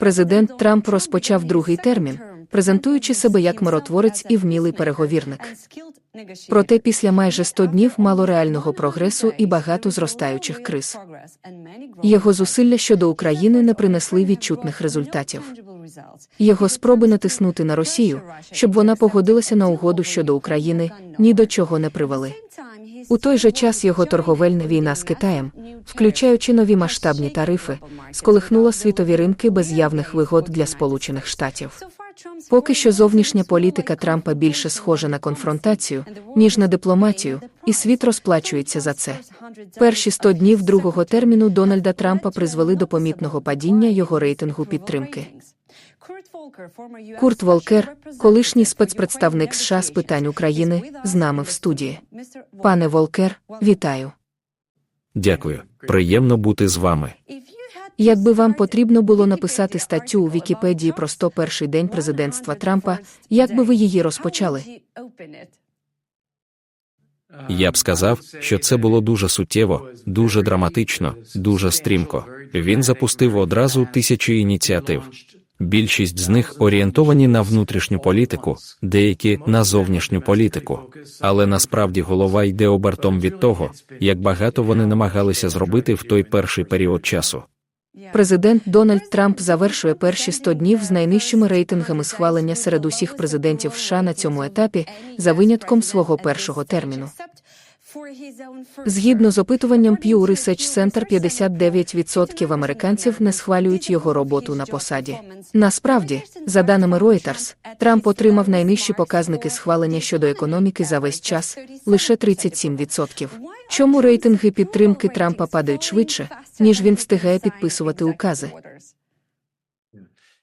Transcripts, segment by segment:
Президент Трамп розпочав другий термін, презентуючи себе як миротворець і вмілий переговірник. Проте після майже 100 днів мало реального прогресу і багато зростаючих криз. Його зусилля щодо України не принесли відчутних результатів. Його спроби натиснути на Росію, щоб вона погодилася на угоду щодо України, ні до чого не привели. У той же час його торговельна війна з Китаєм, включаючи нові масштабні тарифи, сколихнула світові ринки без явних вигод для Сполучених Штатів. Поки що зовнішня політика Трампа більше схожа на конфронтацію, ніж на дипломатію, і світ розплачується за це. Перші 100 днів другого терміну Дональда Трампа призвели до помітного падіння його рейтингу підтримки. Курт Волкер, колишній спецпредставник США з питань України, з нами в студії. Пане Волкер, вітаю. Дякую. Приємно бути з вами. Якби вам потрібно було написати статтю у Вікіпедії про 101-й день президентства Трампа, як би ви її розпочали? Я б сказав, що це було дуже суттєво, дуже драматично, дуже стрімко. Він запустив одразу тисячі ініціатив. Більшість з них орієнтовані на внутрішню політику, деякі на зовнішню політику. Але насправді голова йде обертом від того, як багато вони намагалися зробити в той перший період часу. Президент Дональд Трамп завершує перші 100 днів з найнижчими рейтингами схвалення серед усіх президентів США на цьому етапі, за винятком свого першого терміну. Згідно з опитуванням Pew Research Center, 59% американців не схвалюють його роботу на посаді. Насправді, за даними Reuters, Трамп отримав найнижчі показники схвалення щодо економіки за весь час лише 37%. Чому рейтинги підтримки Трампа падають швидше, ніж він встигає підписувати укази?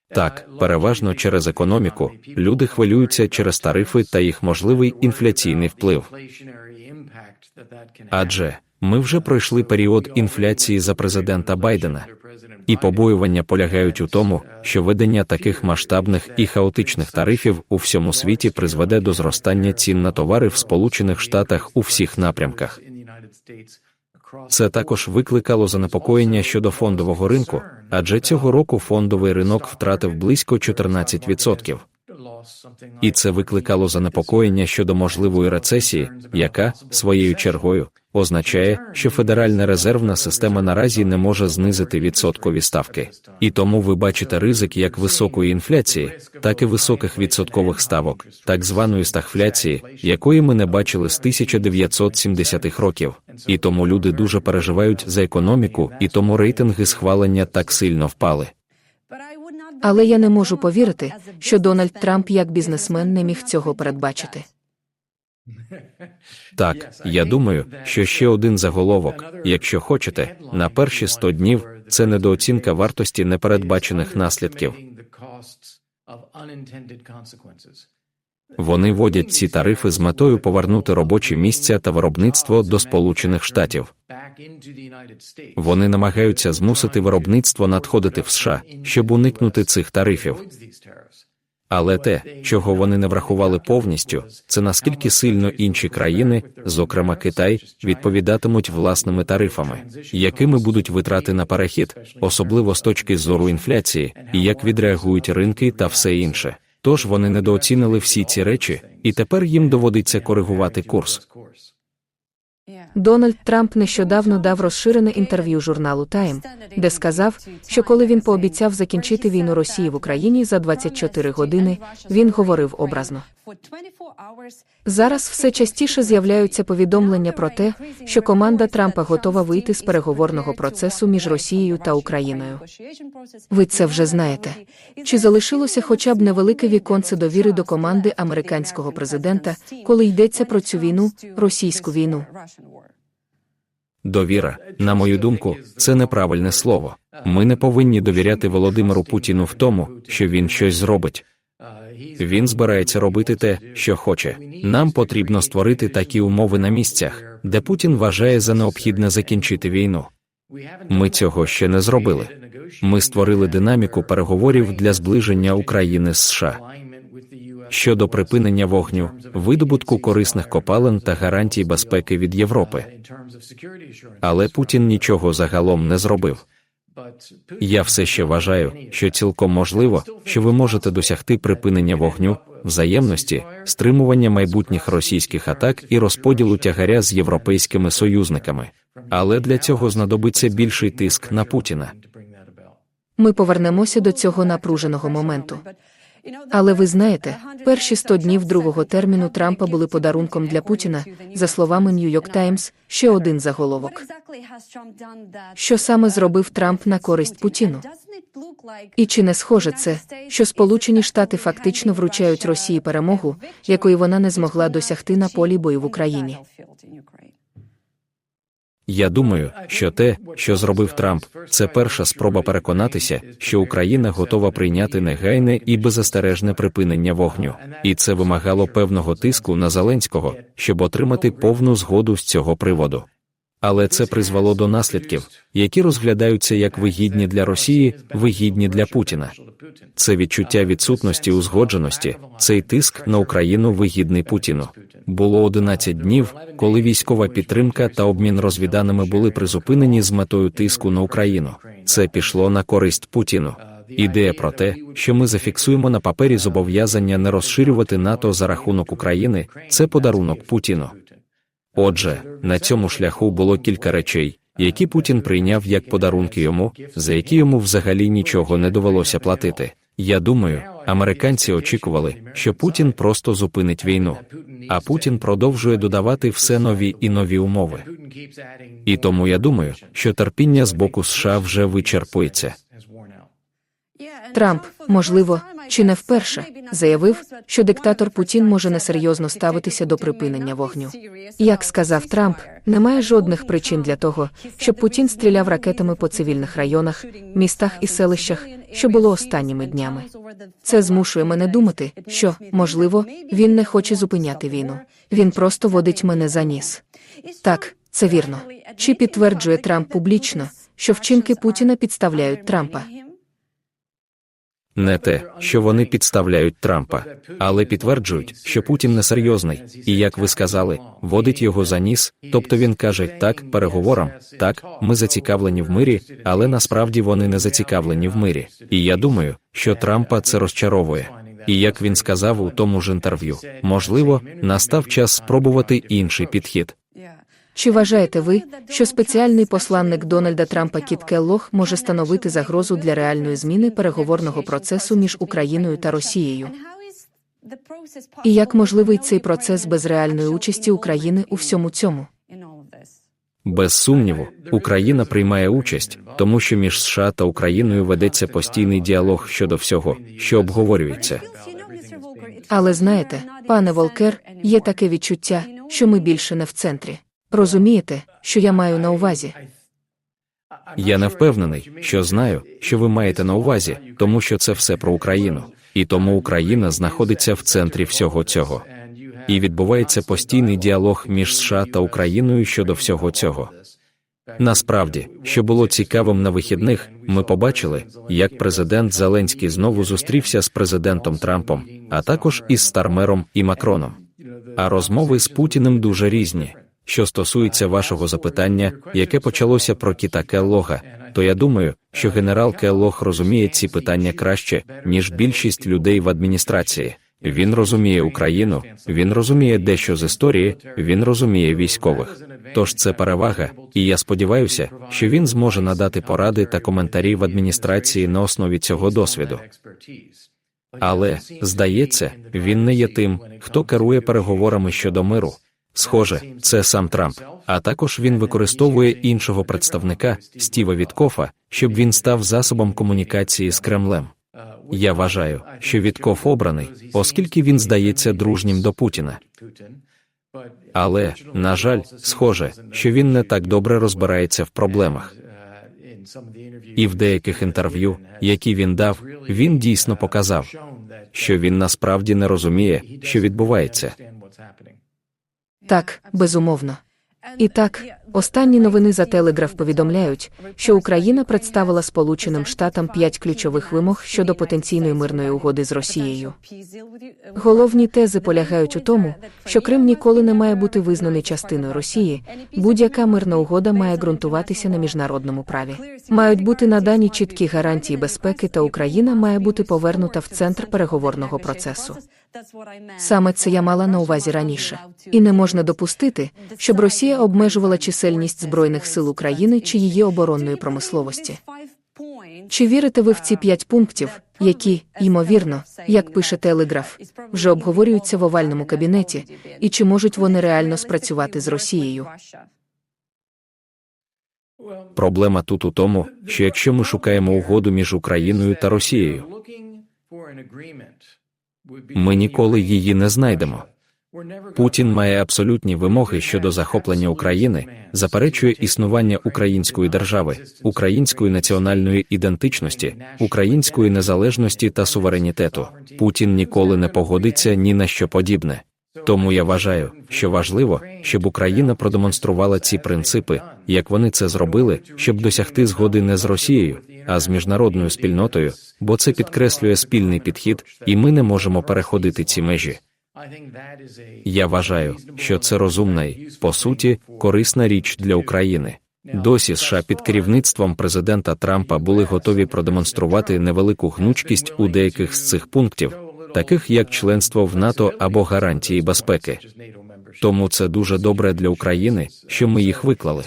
Так, переважно через економіку, люди хвилюються через тарифи та їх можливий інфляційний вплив. Адже ми вже пройшли період інфляції за президента Байдена, і побоювання полягають у тому, що ведення таких масштабних і хаотичних тарифів у всьому світі призведе до зростання цін на товари в Сполучених Штатах у всіх напрямках. Це також викликало занепокоєння щодо фондового ринку, адже цього року фондовий ринок втратив близько 14%. І це викликало занепокоєння щодо можливої рецесії, яка, своєю чергою, означає, що Федеральна резервна система наразі не може знизити відсоткові ставки. І тому ви бачите ризик як високої інфляції, так і високих відсоткових ставок, так званої стагфляції, якої ми не бачили з 1970-х років. І тому люди дуже переживають за економіку, і тому рейтинги схвалення так сильно впали. Але я не можу повірити, що Дональд Трамп як бізнесмен не міг цього передбачити. Так, я думаю, що ще один заголовок, якщо хочете, на перші 100 днів це недооцінка вартості непередбачених наслідків. Вони вводять ці тарифи з метою повернути робочі місця та виробництво до Сполучених Штатів. Вони намагаються змусити виробництво надходити в США, щоб уникнути цих тарифів. Але те, чого вони не врахували повністю, це наскільки сильно інші країни, зокрема Китай, відповідатимуть власними тарифами, якими будуть витрати на перехід, особливо з точки зору інфляції, і як відреагують ринки та все інше. Тож вони недооцінили всі ці речі, і тепер їм доводиться коригувати курс. Дональд Трамп нещодавно дав розширене інтерв'ю журналу Time, де сказав, що коли він пообіцяв закінчити війну Росії в Україні за 24 години, він говорив образно. Зараз все частіше з'являються повідомлення про те, що команда Трампа готова вийти з переговорного процесу між Росією та Україною. Ви це вже знаєте. Чи залишилося хоча б невелике віконце довіри до команди американського президента, коли йдеться про цю війну, російську війну? Довіра, на мою думку, це неправильне слово. Ми не повинні довіряти Володимиру Путіну в тому, що він щось зробить. Він збирається робити те, що хоче. Нам потрібно створити такі умови на місцях, де Путін вважає за необхідне закінчити війну. Ми цього ще не зробили. Ми створили динаміку переговорів для зближення України з США. Щодо припинення вогню, видобутку корисних копалин та гарантій безпеки від Європи. Але Путін нічого загалом не зробив. Я все ще вважаю, що цілком можливо, що ви можете досягти припинення вогню, взаємності, стримування майбутніх російських атак і розподілу тягаря з європейськими союзниками. Але для цього знадобиться більший тиск на Путіна. Ми повернемося до цього напруженого моменту. Але ви знаєте, перші 100 днів другого терміну Трампа були подарунком для Путіна, за словами Нью-Йорк Таймс, ще один заголовок. Що саме зробив Трамп на користь Путіну? І чи не схоже це, що Сполучені Штати фактично вручають Росії перемогу, якої вона не змогла досягти на полі бою в Україні? Я думаю, що те, що зробив Трамп, це перша спроба переконатися, що Україна готова прийняти негайне і беззастережне припинення вогню, і це вимагало певного тиску на Зеленського, щоб отримати повну згоду з цього приводу. Але це призвело до наслідків, які розглядаються як вигідні для Росії, вигідні для Путіна. Це відчуття відсутності узгодженості, цей тиск на Україну вигідний Путіну. Було 11 днів, коли військова підтримка та обмін розвіданими були призупинені з метою тиску на Україну. Це пішло на користь Путіну. Ідея про те, що ми зафіксуємо на папері зобов'язання не розширювати НАТО за рахунок України, це подарунок Путіну. Отже, на цьому шляху було кілька речей, які Путін прийняв як подарунки йому, за які йому взагалі нічого не довелося платити. Я думаю, американці очікували, що Путін просто зупинить війну, а Путін продовжує додавати все нові і нові умови. І тому я думаю, що терпіння з боку США вже вичерпується. Трамп, можливо, чи не вперше, заявив, що диктатор Путін може несерйозно ставитися до припинення вогню. Як сказав Трамп, немає жодних причин для того, щоб Путін стріляв ракетами по цивільних районах, містах і селищах, що було останніми днями. Це змушує мене думати, що, можливо, він не хоче зупиняти війну. Він просто водить мене за ніс. Так, це вірно. Чи підтверджує Трамп публічно, що вчинки Путіна підставляють Трампа? Не те, що вони підставляють Трампа, але підтверджують, що Путін несерйозний, і як ви сказали, водить його за ніс. Тобто він каже так переговорам, так, ми зацікавлені в мирі, але насправді вони не зацікавлені в мирі. І я думаю, що Трампа це розчаровує. І як він сказав у тому ж інтерв'ю, можливо, настав час спробувати інший підхід. Чи вважаєте ви, що спеціальний посланник Дональда Трампа Кіт Келлог може становити загрозу для реальної зміни переговорного процесу між Україною та Росією? І як можливий цей процес без реальної участі України у всьому цьому? Без сумніву, Україна приймає участь, тому що між США та Україною ведеться постійний діалог щодо всього, що обговорюється. Але знаєте, пане Волкер, є таке відчуття, що ми більше не в центрі. Розумієте, що я маю на увазі? Я не впевнений, що знаю, що ви маєте на увазі, тому що це все про Україну, і тому Україна знаходиться в центрі всього цього. І відбувається постійний діалог між США та Україною щодо всього цього. Насправді, що було цікавим на вихідних, ми побачили, як президент Зеленський знову зустрівся з президентом Трампом, а також із Стармером і Макроном. А розмови з Путіним дуже різні. Що стосується вашого запитання, яке почалося про кіта Келлога, то я думаю, що генерал Келлог розуміє ці питання краще, ніж більшість людей в адміністрації. Він розуміє Україну, він розуміє дещо з історії, він розуміє військових. Тож це перевага, і я сподіваюся, що він зможе надати поради та коментарі в адміністрації на основі цього досвіду. Але здається, він не є тим, хто керує переговорами щодо миру. Схоже, це сам Трамп. А також він використовує іншого представника Стіва Віткофа, щоб він став засобом комунікації з Кремлем. Я вважаю, що Віткоф обраний, оскільки він здається дружнім до Путіна. Але, на жаль, схоже, що він не так добре розбирається в проблемах. І в деяких інтерв'ю, які він дав, він дійсно показав, що він насправді не розуміє, що відбувається. Так, безумовно. І так, Останні новини за Телеграф повідомляють, що Україна представила Сполученим Штатам п'ять ключових вимог щодо потенційної мирної угоди з Росією. Головні тези полягають у тому, що Крим ніколи не має бути визнаний частиною Росії. Будь-яка мирна угода має ґрунтуватися на міжнародному праві. Мають бути надані чіткі гарантії безпеки, та Україна має бути повернута в центр переговорного процесу. Саме це я мала на увазі раніше. І не можна допустити, щоб Росія обмежувала чисельність збройних сил України чи її оборонної промисловості. Чи вірите ви в ці п'ять пунктів, які, ймовірно, як пише Телеграф, вже обговорюються в овальному кабінеті, і чи можуть вони реально спрацювати з Росією? Проблема тут у тому, що якщо ми шукаємо угоду між Україною та Росією, ми ніколи її не знайдемо. Путін має абсолютні вимоги щодо захоплення України, заперечує існування української держави, української національної ідентичності, української незалежності та суверенітету. Путін ніколи не погодиться ні на що подібне. Тому я вважаю, що важливо, щоб Україна продемонструвала ці принципи, як вони це зробили, щоб досягти згоди не з Росією, а з міжнародною спільнотою, бо це підкреслює спільний підхід, і ми не можемо переходити ці межі. Я вважаю, що це розумна і, по суті, корисна річ для України. Досі США під керівництвом президента Трампа були готові продемонструвати невелику гнучкість у деяких з цих пунктів, таких як членство в НАТО або гарантії безпеки. Тому це дуже добре для України, що ми їх виклали.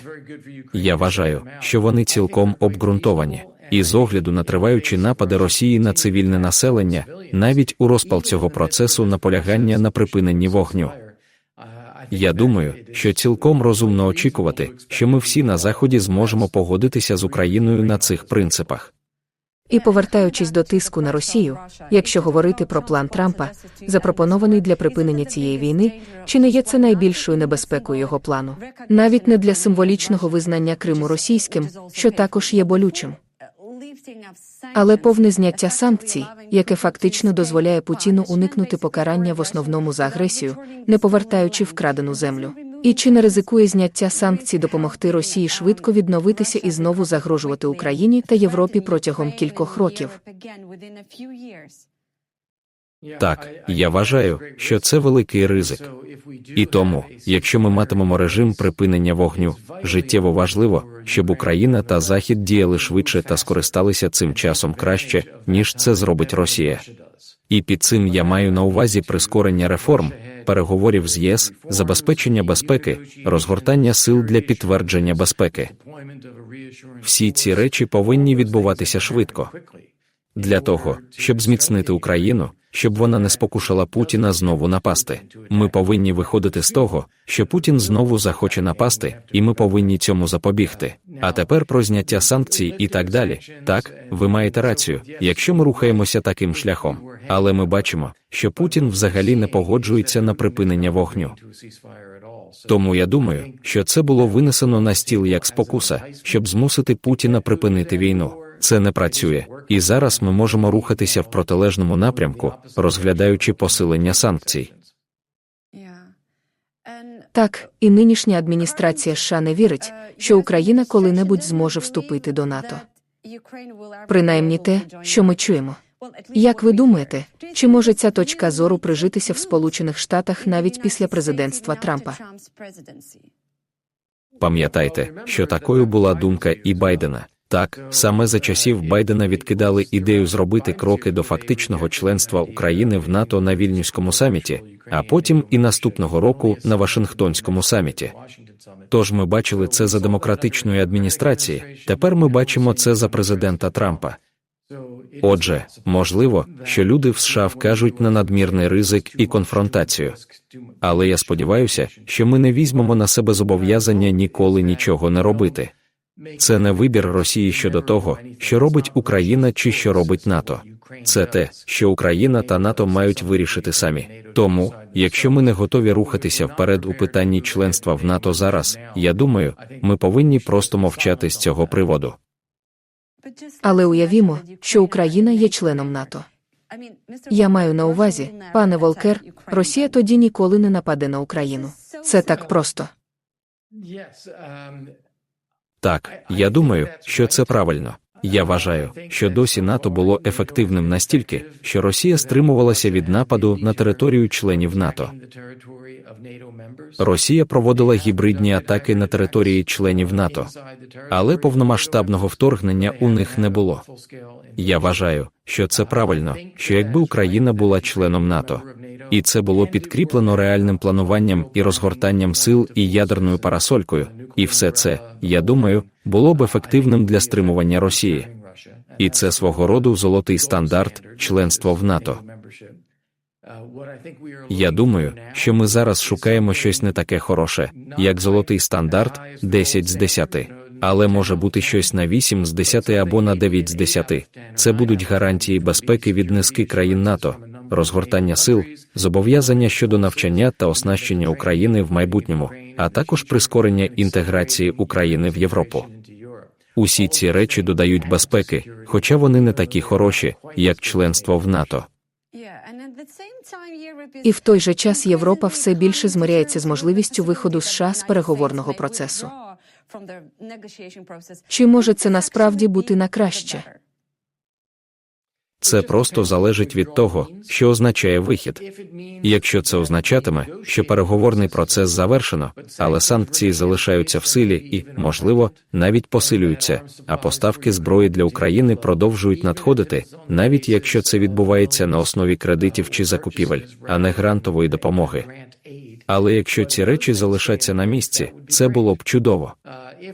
Я вважаю, що вони цілком обґрунтовані. І з огляду на триваючі напади Росії на цивільне населення, навіть у розпал цього процесу наполягання на припиненні вогню. Я думаю, що цілком розумно очікувати, що ми всі на заході зможемо погодитися з Україною на цих принципах. І повертаючись до тиску на Росію, якщо говорити про план Трампа, запропонований для припинення цієї війни, чи не є це найбільшою небезпекою його плану? Навіть не для символічного визнання Криму російським, що також є болючим. Але повне зняття санкцій, яке фактично дозволяє Путіну уникнути покарання в основному за агресію, не повертаючи вкрадену землю. І чи не ризикує зняття санкцій допомогти Росії швидко відновитися і знову загрожувати Україні та Європі протягом кількох років? Так, я вважаю, що це великий ризик. І тому, якщо ми матимемо режим припинення вогню, життєво важливо, щоб Україна та Захід діяли швидше та скористалися цим часом краще, ніж це зробить Росія. І під цим я маю на увазі прискорення реформ, переговорів з ЄС, забезпечення безпеки, розгортання сил для підтвердження безпеки. Всі ці речі повинні відбуватися швидко. Для того, щоб зміцнити Україну, щоб вона не спокушала Путіна знову напасти. Ми повинні виходити з того, що Путін знову захоче напасти, і ми повинні цьому запобігти. А тепер про зняття санкцій і так далі. Так, ви маєте рацію, якщо ми рухаємося таким шляхом. Але ми бачимо, що Путін взагалі не погоджується на припинення вогню. Тому я думаю, що це було винесено на стіл як спокуса, щоб змусити Путіна припинити війну. Це не працює, і зараз ми можемо рухатися в протилежному напрямку, розглядаючи посилення санкцій. Так, і нинішня адміністрація США не вірить, що Україна коли-небудь зможе вступити до НАТО. Принаймні те, що ми чуємо. Як ви думаєте, чи може ця точка зору прижитися в Сполучених Штатах навіть після президентства Трампа? Пам'ятайте, що такою була думка і Байдена. Так, саме за часів Байдена відкидали ідею зробити кроки до фактичного членства України в НАТО на вільнюському саміті, а потім і наступного року на Вашингтонському саміті. Тож ми бачили це за демократичної адміністрації. Тепер ми бачимо це за президента Трампа. Отже, можливо, що люди в США вкажуть на надмірний ризик і конфронтацію. Але я сподіваюся, що ми не візьмемо на себе зобов'язання ніколи нічого не робити. Це не вибір Росії щодо того, що робить Україна чи що робить НАТО. Це те, що Україна та НАТО мають вирішити самі. Тому, якщо ми не готові рухатися вперед у питанні членства в НАТО зараз, я думаю, ми повинні просто мовчати з цього приводу. Але уявімо, що Україна є членом НАТО. Я маю на увазі, пане Волкер, Росія тоді ніколи не нападе на Україну. Це так просто. Так, я думаю, що це правильно. Я вважаю, що досі НАТО було ефективним настільки, що Росія стримувалася від нападу на територію членів НАТО. Росія проводила гібридні атаки на території членів НАТО, але повномасштабного вторгнення у них не було. Я вважаю, що це правильно, що якби Україна була членом НАТО, і це було підкріплено реальним плануванням і розгортанням сил і ядерною парасолькою, і все це, я думаю, було б ефективним для стримування Росії. І це свого роду золотий стандарт членства в НАТО. Я думаю, що ми зараз шукаємо щось не таке хороше, як золотий стандарт 10 з 10. Але може бути щось на 8 з 10 або на 9 з 10. Це будуть гарантії безпеки від низки країн НАТО, розгортання сил, зобов'язання щодо навчання та оснащення України в майбутньому, а також прискорення інтеграції України в Європу. Усі ці речі додають безпеки, хоча вони не такі хороші, як членство в НАТО. І в той же час Європа все більше змиряється з можливістю виходу США з переговорного процесу. Чи може це насправді бути на краще? Це просто залежить від того, що означає вихід. Якщо це означатиме, що переговорний процес завершено, але санкції залишаються в силі і, можливо, навіть посилюються, а поставки зброї для України продовжують надходити, навіть якщо це відбувається на основі кредитів чи закупівель, а не грантової допомоги. Але якщо ці речі залишаться на місці, це було б чудово.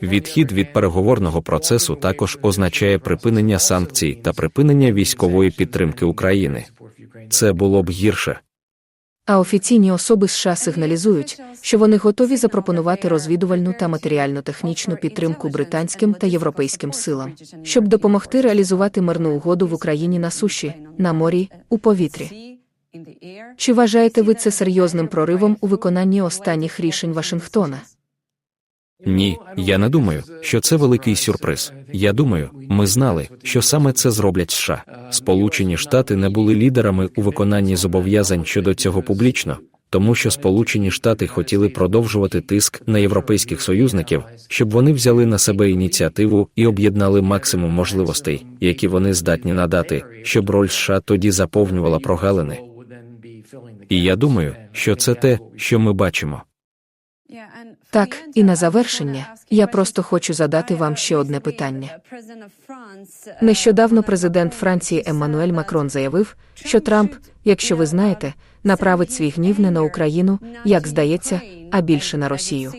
Відхід від переговорного процесу також означає припинення санкцій та припинення військової підтримки України. Це було б гірше. А офіційні особи США сигналізують, що вони готові запропонувати розвідувальну та матеріально-технічну підтримку британським та європейським силам, щоб допомогти реалізувати мирну угоду в Україні на суші, на морі, у повітрі. Чи вважаєте ви це серйозним проривом у виконанні останніх рішень Вашингтона? Ні, я не думаю, що це великий сюрприз. Я думаю, ми знали, що саме це зроблять США. Сполучені Штати не були лідерами у виконанні зобов'язань щодо цього публічно, тому що Сполучені Штати хотіли продовжувати тиск на європейських союзників, щоб вони взяли на себе ініціативу і об'єднали максимум можливостей, які вони здатні надати, щоб роль США тоді заповнювала прогалини. І я думаю, що це те, що ми бачимо. Так, і на завершення, я просто хочу задати вам ще одне питання. Нещодавно президент Франції Еммануель Макрон заявив, що Трамп, якщо ви знаєте, направить свій гнів не на Україну, як здається, а більше на Росію.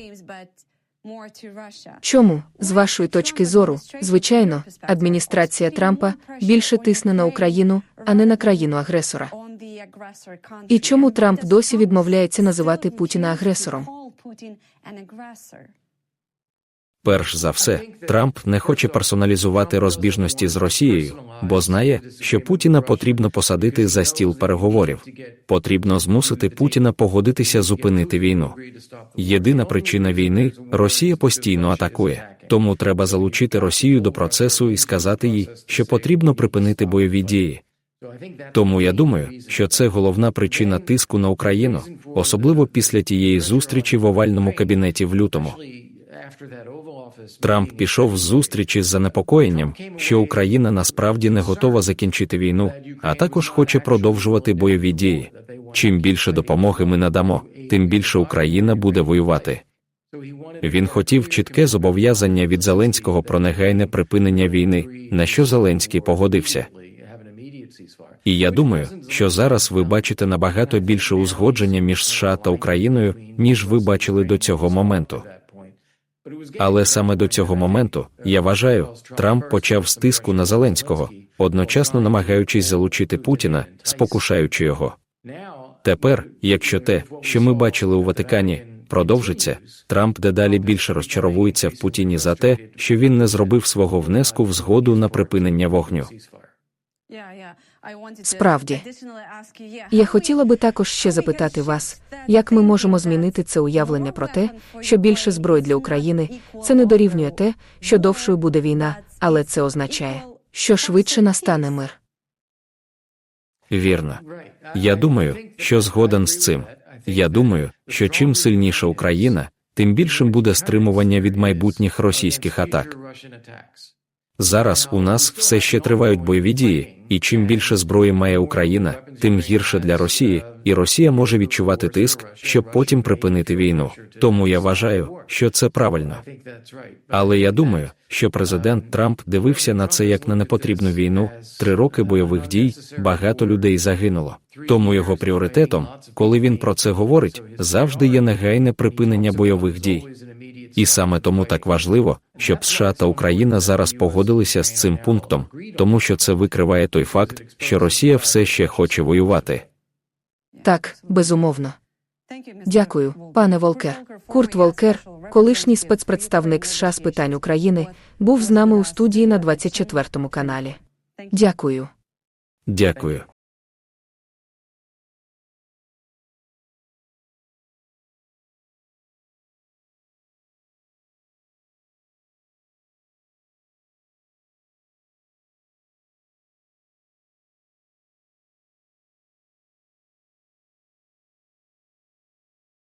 Чому, з вашої точки зору, звичайно, адміністрація Трампа більше тисне на Україну, а не на країну агресора? І чому Трамп досі відмовляється називати Путіна агресором? Перш за все, Трамп не хоче персоналізувати розбіжності з Росією, бо знає, що Путіна потрібно посадити за стіл переговорів. Потрібно змусити Путіна погодитися зупинити війну. Єдина причина війни Росія постійно атакує. Тому треба залучити Росію до процесу і сказати їй, що потрібно припинити бойові дії. Тому я думаю, що це головна причина тиску на Україну, особливо після тієї зустрічі в овальному кабінеті в лютому. Трамп пішов з зустрічі з занепокоєнням, що Україна насправді не готова закінчити війну, а також хоче продовжувати бойові дії. Чим більше допомоги ми надамо, тим більше Україна буде воювати. Він хотів чітке зобов'язання від Зеленського про негайне припинення війни, на що Зеленський погодився. І я думаю, що зараз ви бачите набагато більше узгодження між США та Україною, ніж ви бачили до цього моменту. Але саме до цього моменту, я вважаю, Трамп почав з тиску на Зеленського, одночасно намагаючись залучити Путіна, спокушаючи його. Тепер, якщо те, що ми бачили у Ватикані, продовжиться, Трамп дедалі більше розчаровується в Путіні за те, що він не зробив свого внеску в згоду на припинення вогню. Справді. Я хотіла би також ще запитати вас, як ми можемо змінити це уявлення про те, що більше зброї для України це не дорівнює те, що довшою буде війна, але це означає, що швидше настане мир. Вірно. Я думаю, що згоден з цим. Я думаю, що чим сильніша Україна, тим більшим буде стримування від майбутніх російських атак. Зараз у нас все ще тривають бойові дії, і чим більше зброї має Україна, тим гірше для Росії, і Росія може відчувати тиск, щоб потім припинити війну. Тому я вважаю, що це правильно. Але я думаю, що президент Трамп дивився на це як на непотрібну війну. Три роки бойових дій, багато людей загинуло. Тому його пріоритетом, коли він про це говорить, завжди є негайне припинення бойових дій. І саме тому так важливо, щоб США та Україна зараз погодилися з цим пунктом, тому що це викриває той факт, що Росія все ще хоче воювати. Так, безумовно. Дякую, пане Волкер. Курт Волкер, колишній спецпредставник США з питань України, був з нами у студії на 24 каналі. Дякую. Дякую.